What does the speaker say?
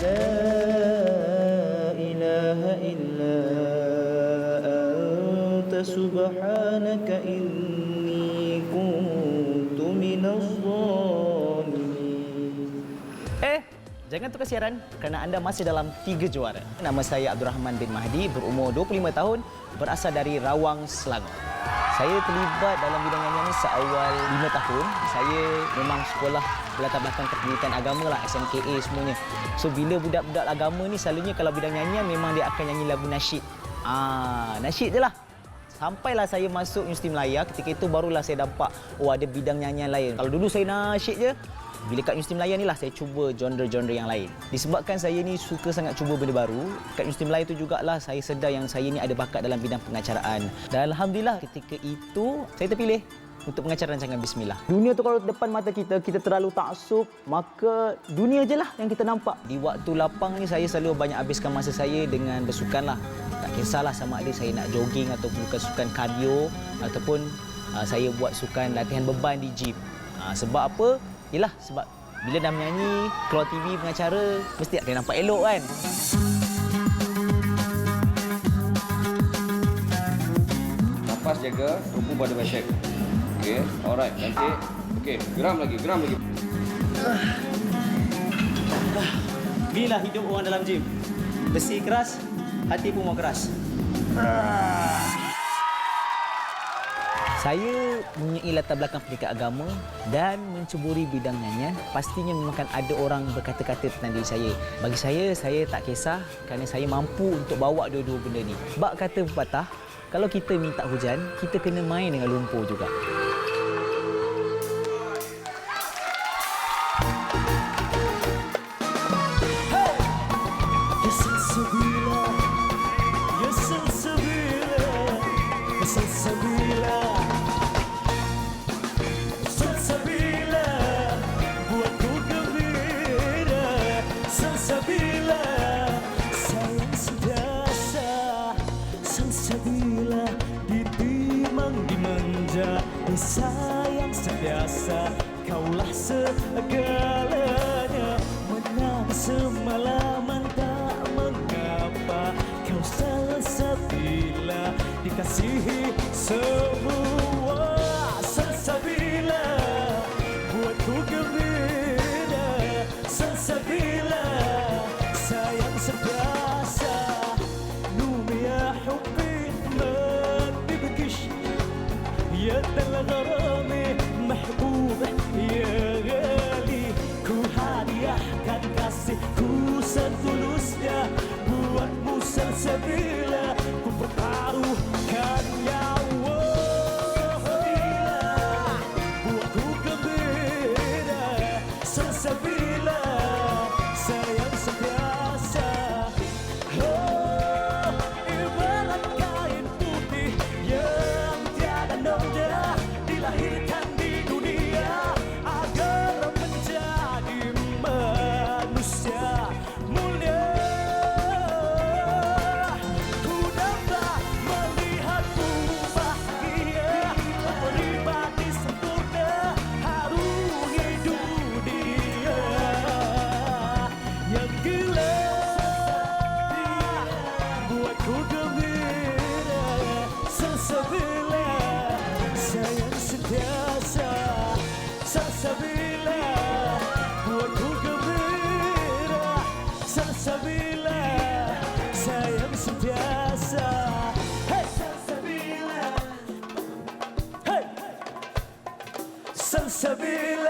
Yeah. Jangan tukar siaran kerana anda masih dalam tiga juara. Nama saya Abdul Rahman bin Mahdi, berumur 25 tahun, berasal dari Rawang, Selangor. Saya terlibat dalam bidang nyanyian ini seawal 5 tahun. Saya memang sekolah latar belakang pendidikan agama lah, SMKA semuanya. So bila budak-budak agama ni selalunya kalau bidang nyanyian memang dia akan nyanyi lagu nasyid. Ah, nasyid je lah. Sampailah saya masuk Universiti Melaya, ketika itu barulah saya nampak oh ada bidang nyanyian lain. Kalau dulu saya nasyid je, bila kat Universiti Melaya ni lah saya cuba genre-genre yang lain. Disebabkan saya ni suka sangat cuba benda baru, kat Universiti Melaya tu jugalah saya sedar yang saya ni ada bakat dalam bidang pengacaraan. Dan Alhamdulillah ketika itu saya terpilih untuk pengacara rancangan Bismillah. Dunia tu kalau depan mata kita, kita terlalu taksub, maka dunia je lah yang kita nampak. Di waktu lapang ni saya selalu banyak habiskan masa saya dengan bersukan lah. Tak kisahlah sama ada saya nak jogging ataupun bukan sukan cardio ataupun uh, saya buat sukan latihan beban di gym. Uh, sebab apa? Yelah sebab bila dah menyanyi, keluar TV pengacara, mesti ada nampak elok kan. Nafas jaga, tumpu pada basyek. Okey, alright, cantik. Okey, geram lagi, geram lagi. Inilah hidup orang dalam gym. Besi keras, hati pun mau keras. Saya mempunyai latar belakang pendidikan agama dan mencuburi bidang nyanyian. Pastinya memang ada orang berkata-kata tentang diri saya. Bagi saya, saya tak kisah kerana saya mampu untuk bawa dua-dua benda ni. Bak kata pepatah, kalau kita minta hujan, kita kena main dengan lumpur juga. Sebilah, ya. Dimanja Sayang sentiasa. Kaulah segalanya Menang semalaman tak mengapa. Kau salsabila dikasihi semua غدا الغرامي محبوب يا غالي. كوحد يحكى كاسي كوسة ثلث جواك مسلسل saber